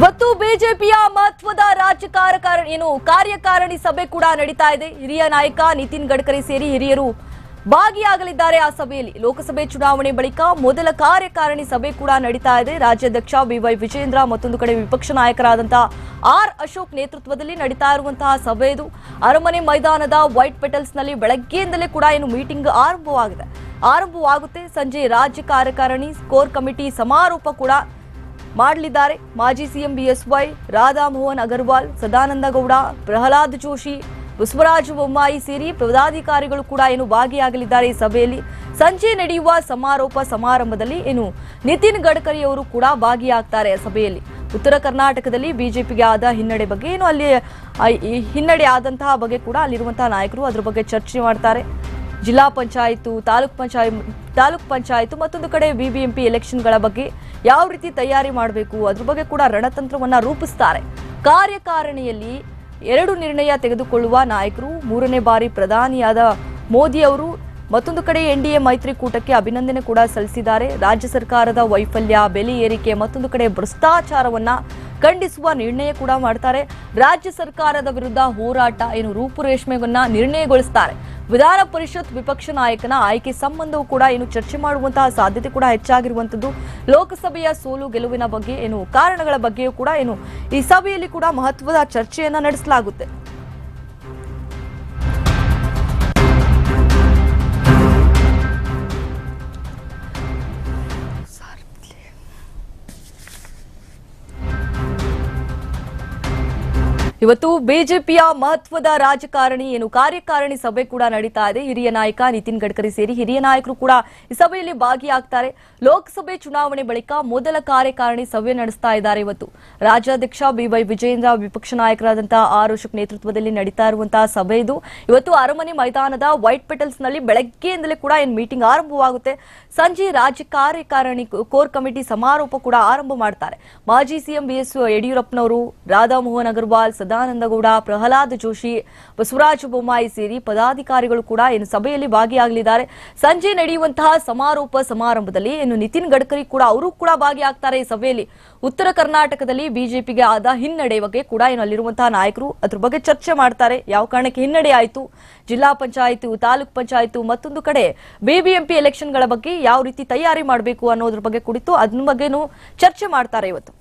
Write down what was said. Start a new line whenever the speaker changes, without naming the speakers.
ಇವತ್ತು ಬಿಜೆಪಿಯ ಮಹತ್ವದ ರಾಜ್ಯ ಏನು ಕಾರ್ಯಕಾರಿಣಿ ಸಭೆ ಕೂಡ ನಡೀತಾ ಇದೆ. ಹಿರಿಯ ನಾಯಕ ನಿತಿನ್ ಗಡ್ಕರಿ ಸೇರಿ ಹಿರಿಯರು ಭಾಗಿಯಾಗಲಿದ್ದಾರೆ ಆ ಸಭೆಯಲ್ಲಿ. ಲೋಕಸಭೆ ಚುನಾವಣೆ ಬಳಿಕ ಮೊದಲ ಕಾರ್ಯಕಾರಿಣಿ ಸಭೆ ಕೂಡ ನಡೀತಾ ಇದೆ. ರಾಜ್ಯಾಧ್ಯಕ್ಷ ಬಿವೈ ವಿಜೇಂದ್ರ ಮತ್ತೊಂದು ಕಡೆ ವಿಪಕ್ಷ ನಾಯಕರಾದಂತಹ ಆರ್. ಅಶೋಕ್ ನೇತೃತ್ವದಲ್ಲಿ ನಡೀತಾ ಇರುವಂತಹ ಸಭೆ ಇದು. ಅರಮನೆ ಮೈದಾನದ ವೈಟ್ ಪೆಟಲ್ಸ್ನಲ್ಲಿ ಬೆಳಗ್ಗೆಯಿಂದಲೇ ಕೂಡ ಏನು ಮೀಟಿಂಗ್ ಆರಂಭವಾಗಿದೆ. ಆರಂಭವಾಗುತ್ತೆ. ಸಂಜೆ ರಾಜ್ಯ ಕಾರ್ಯಕಾರಿಣಿ ಕೋರ್ ಕಮಿಟಿ ಸಮಾರೋಪ ಕೂಡ ಮಾಡಲಿದ್ದಾರೆ. ಮಾಜಿ ಸಿಎಂ ಬಿಎಸ್ವೈ ರಾಧಾಮೋಹನ್ ಅಗರ್ವಾಲ್, ಸದಾನಂದ ಗೌಡ, ಪ್ರಹ್ಲಾದ್ ಜೋಶಿ, ಬಸವರಾಜ ಬೊಮ್ಮಾಯಿ ಸೇರಿ ಪದಾಧಿಕಾರಿಗಳು ಕೂಡ ಏನು ಭಾಗಿಯಾಗಲಿದ್ದಾರೆ ಈ ಸಭೆಯಲ್ಲಿ. ಸಂಜೆ ನಡೆಯುವ ಸಮಾರೋಪ ಸಮಾರಂಭದಲ್ಲಿ ಏನು ನಿತಿನ್ ಗಡ್ಕರಿ ಅವರು ಕೂಡ ಭಾಗಿಯಾಗ್ತಾರೆ ಸಭೆಯಲ್ಲಿ. ಉತ್ತರ ಕರ್ನಾಟಕದಲ್ಲಿ ಬಿಜೆಪಿಗೆ ಆದ ಹಿನ್ನಡೆ ಬಗ್ಗೆ ಏನು ಅಲ್ಲಿ ಹಿನ್ನಡೆ ಆದಂತಹ ಬಗ್ಗೆ ಕೂಡ ಅಲ್ಲಿರುವಂತಹ ನಾಯಕರು ಅದರ ಬಗ್ಗೆ ಚರ್ಚೆ ಮಾಡ್ತಾರೆ. ಜಿಲ್ಲಾ ಪಂಚಾಯಿತು ತಾಲೂಕ್ ಪಂಚಾಯತ್ ತಾಲೂಕ್ ಪಂಚಾಯತ್ ಮತ್ತೊಂದು ಕಡೆ ಬಿಬಿಎಂಪಿ ಎಲೆಕ್ಷನ್ಗಳ ಬಗ್ಗೆ ಯಾವ ರೀತಿ ತಯಾರಿ ಮಾಡಬೇಕು? ಅದ್ರ ಬಗ್ಗೆ ಕೂಡ ರಣತಂತ್ರವನ್ನ ರೂಪಿಸ್ತಾರೆ. ಕಾರ್ಯಕಾರಿಣಿಯಲ್ಲಿ ಎರಡು ನಿರ್ಣಯ ತೆಗೆದುಕೊಳ್ಳುವ ನಾಯಕರು, ಮೂರನೇ ಬಾರಿ ಪ್ರಧಾನಿಯಾದ ಮೋದಿ ಅವರು ಮತ್ತೊಂದು ಕಡೆ ಎನ್ಡಿಎ ಮೈತ್ರಿಕೂಟಕ್ಕೆ ಅಭಿನಂದನೆ ಕೂಡ ಸಲ್ಲಿಸಿದ್ದಾರೆ. ರಾಜ್ಯ ಸರ್ಕಾರದ ವೈಫಲ್ಯ, ಬೆಲೆ ಏರಿಕೆ, ಮತ್ತೊಂದು ಕಡೆ ಭ್ರಷ್ಟಾಚಾರವನ್ನ ಖಂಡಿಸುವ ನಿರ್ಣಯ ಕೂಡ ಮಾಡ್ತಾರೆ. ರಾಜ್ಯ ಸರ್ಕಾರದ ವಿರುದ್ಧ ಹೋರಾಟ, ಏನು ರೂಪುರೇಷ್ಮೆಯನ್ನ ನಿರ್ಣಯಗೊಳಿಸ್ತಾರೆ. ವಿಧಾನ ಪರಿಷತ್ ವಿಪಕ್ಷ ನಾಯಕನ ಆಯ್ಕೆ ಸಂಬಂಧವೂ ಕೂಡ ಏನು ಚರ್ಚೆ ಮಾಡುವಂತಹ ಸಾಧ್ಯತೆ ಕೂಡ ಹೆಚ್ಚಾಗಿರುವಂತದ್ದು ಲೋಕಸಭೆಯ ಸೋಲು ಗೆಲುವಿನ ಬಗ್ಗೆ ಏನು ಕಾರಣಗಳ ಬಗ್ಗೆಯೂ ಕೂಡ ಏನು ಈ ಸಭೆಯಲ್ಲಿ ಕೂಡ ಮಹತ್ವದ ಚರ್ಚೆಯನ್ನ ನಡೆಸಲಾಗುತ್ತೆ. ಇವತ್ತು ಬಿಜೆಪಿಯ ಮಹತ್ವದ ರಾಜಕಾರಣಿ ಏನು ಕಾರ್ಯಕಾರಿಣಿ ಸಭೆ ಕೂಡ ನಡೀತಾ ಇದೆ. ಹಿರಿಯ ನಾಯಕ ನಿತಿನ್ ಗಡ್ಕರಿ ಸೇರಿ ಹಿರಿಯ ನಾಯಕರು ಕೂಡ ಈ ಸಭೆಯಲ್ಲಿ ಭಾಗಿಯಾಗ್ತಾರೆ. ಲೋಕಸಭೆ ಚುನಾವಣೆ ಬಳಿಕ ಮೊದಲ ಕಾರ್ಯಕಾರಣಿ ಸಭೆ ನಡೆಸ್ತಾ ಇದ್ದಾರೆ ಇವತ್ತು. ರಾಜ್ಯಾಧ್ಯಕ್ಷ ಬಿವೈ ವಿಜೇಂದ್ರ ವಿಪಕ್ಷ ನಾಯಕರಾದಂತಹ ಆರ್ ಅಶೋಕ್ ನೇತೃತ್ವದಲ್ಲಿ ನಡೀತಾ ಇರುವಂತಹ ಸಭೆ ಇದು. ಇವತ್ತು ಅರಮನೆ ಮೈದಾನದ ವೈಟ್ ಪೆಟಲ್ಸ್ನಲ್ಲಿ ಬೆಳಗ್ಗೆಯಿಂದಲೇ ಕೂಡ ಏನು ಮೀಟಿಂಗ್ ಆರಂಭವಾಗುತ್ತೆ. ಸಂಜೆ ರಾಜ್ಯ ಕಾರ್ಯಕಾರಿಣಿ ಕೋರ್ ಕಮಿಟಿ ಸಮಾರೋಪ ಕೂಡ ಆರಂಭ ಮಾಡ್ತಾರೆ. ಮಾಜಿ ಸಿಎಂ ಬಿಎಸ್ ಯಡಿಯೂರಪ್ಪನವರು, ರಾಧಾಮೋಹನ್ ಅಗರ್ವಾಲ್ ಸದಾನಂದ ಗೌಡ ಪ್ರಹ್ಲಾದ್ ಜೋಶಿ, ಬಸವರಾಜ ಬೊಮ್ಮಾಯಿ ಸೇರಿ ಪದಾಧಿಕಾರಿಗಳು ಕೂಡ ಏನು ಸಭೆಯಲ್ಲಿ ಭಾಗಿಯಾಗಲಿದ್ದಾರೆ. ಸಂಜೆ ನಡೆಯುವಂತಹ ಸಮಾರೋಪ ಸಮಾರಂಭದಲ್ಲಿ ಏನು ನಿತಿನ್ ಗಡ್ಕರಿ ಕೂಡ ಅವರು ಕೂಡ ಭಾಗಿಯಾಗ್ತಾರೆ ಈ ಸಭೆಯಲ್ಲಿ. ಉತ್ತರ ಕರ್ನಾಟಕದಲ್ಲಿ ಬಿಜೆಪಿಗೆ ಆದ ಹಿನ್ನಡೆ ಬಗ್ಗೆ ಕೂಡ ಏನು ಅಲ್ಲಿರುವಂತಹ ನಾಯಕರು ಅದ್ರ ಬಗ್ಗೆ ಚರ್ಚೆ ಮಾಡ್ತಾರೆ. ಯಾವ ಕಾರಣಕ್ಕೆ ಹಿನ್ನಡೆ ಆಯಿತು? ಜಿಲ್ಲಾ ಪಂಚಾಯತ್, ತಾಲೂಕ್ ಪಂಚಾಯತ್, ಮತ್ತೊಂದು ಕಡೆ ಬಿಬಿಎಂಪಿ ಎಲೆಕ್ಷನ್ಗಳ ಬಗ್ಗೆ ಯಾವ ರೀತಿ ತಯಾರಿ ಮಾಡಬೇಕು ಅನ್ನೋದ್ರ ಬಗ್ಗೆ ಕುರಿತು ಅದ್ರ ಬಗ್ಗೆನೂ ಚರ್ಚೆ ಮಾಡ್ತಾರೆ ಇವತ್ತು.